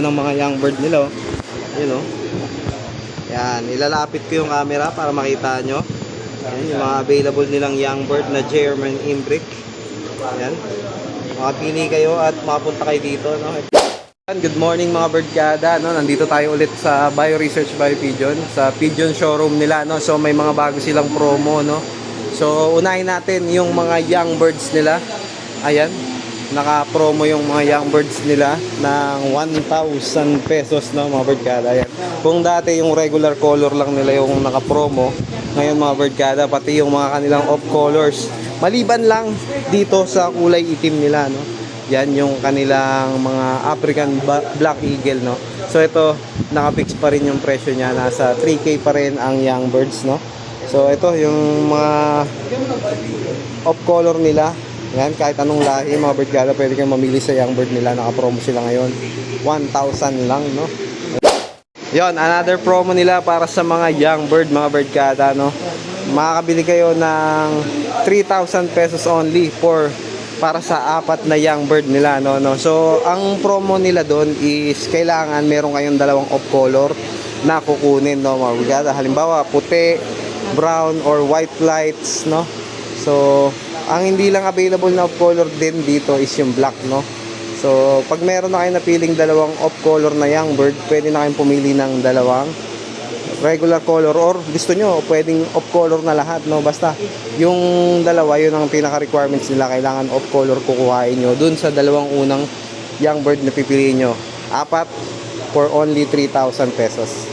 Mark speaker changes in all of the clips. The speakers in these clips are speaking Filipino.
Speaker 1: ng mga young bird nila oh. Yun oh. Yan, ilalapit ko yung camera para makita nyo. Yan, yung mga available nilang young bird na German Imbrick. Yan. Makapili kayo at makapunta kayo dito. No? Good morning mga birdkada. No? Nandito tayo ulit sa Bio Research Bio Pigeon. Sa Pigeon showroom nila. No? So may mga bago silang promo. No? So unahin natin yung mga young birds nila. Ayan. Naka-promo yung mga young birds nila ng 1,000 pesos no mga birdkada. Ayan. Kung dati yung regular color lang nila yung naka-promo, ngayon mga birdkada pati yung mga kanilang off colors. Maliban lang dito sa kulay itim nila no. Yan yung kanilang mga African Black Eagle no. So ito naka-fix pa rin yung presyo niya nasa 3k pa rin ang young birds no. So ito yung mga off color nila. Yan, kahit anong lahi, mga bird gala, pwede kayong mamili sa young bird nila. Naka-promo sila ngayon. 1,000 lang, no? Yon, another promo nila para sa mga young bird, mga bird gala, no? Makakabili kayo ng 3,000 pesos only for para sa apat na young bird nila, no? no? So, ang promo nila doon is kailangan meron kayong dalawang off color na kukunin, no, mga bird gala. Halimbawa, puti, brown, or white lights, no? So, ang hindi lang available na off color din dito is yung black, no? So, pag meron na kayo napiling dalawang off color na young bird, pwede na kayong pumili ng dalawang regular color or gusto nyo, pwedeng off color na lahat, no? Basta, yung dalawa, yun ang pinaka-requirements nila. Kailangan off color kukuhain nyo dun sa dalawang unang young bird na pipiliin nyo. Apat for only 3,000 pesos.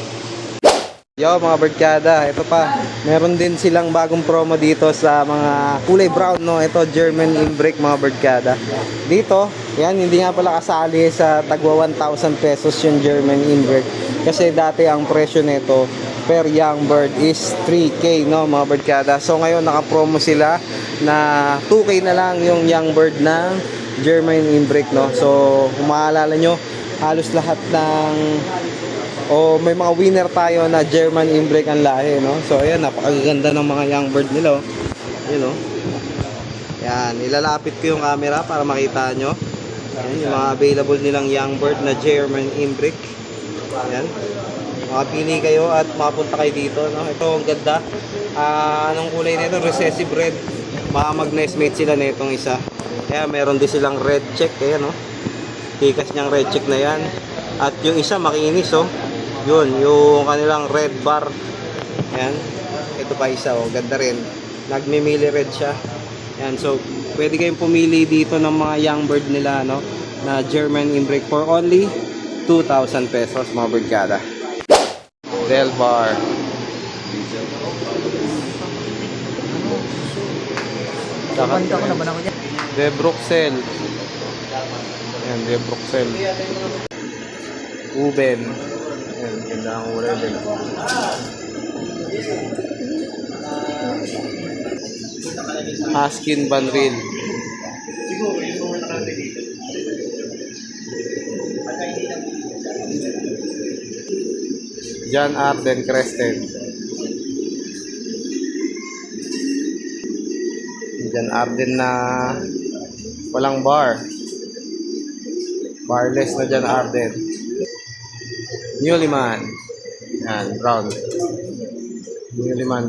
Speaker 1: Yo mga birdkada, ito pa. Meron din silang bagong promo dito sa mga kulay brown no. Ito German Imbrick mga birdkada. Dito, yan hindi nga pala kasali sa tagwa 1,000 pesos yung German Imbrick. Kasi dati ang presyo nito per young bird is 3k no mga birdkada. So ngayon naka-promo sila na 2k na lang yung young bird ng German Imbrick no. So kung maalala nyo, halos lahat ng o may mga winner tayo na German Imbrick ang lahi, no? So, ayan, napakaganda ng mga young bird nila, oh. Yun, oh. Yan, ilalapit ko yung camera para makita nyo. Yan, yung mga available nilang young bird na German Imbrick. Yan. Makapili kayo at makapunta kayo dito, no? Ito, ang ganda. Ah, anong kulay nito? Recessive red. Baka mag-nestmate sila nitong isa. Kaya meron din silang red check, ayan, no? Tikas niyang red check na yan. At yung isa makinis, oh. Yun, yung kanilang red bar. Ayan. Ito pa isa, oh. Ganda rin. Nagmimili red siya. Ayan, so pwede kayong pumili dito ng mga young bird nila, no? Na German Imbrick for only 2,000 pesos, mga birdkada. Del Bar.
Speaker 2: Dyan.
Speaker 1: De Bruxelles. Ayan, De Bruxelles. Uben. Ayan, ganda ang kulay din. Haskin Banril. John Arden Crested. John Arden na walang bar. Barless na John Arden. Newlyman. Yan, brown. Newlyman.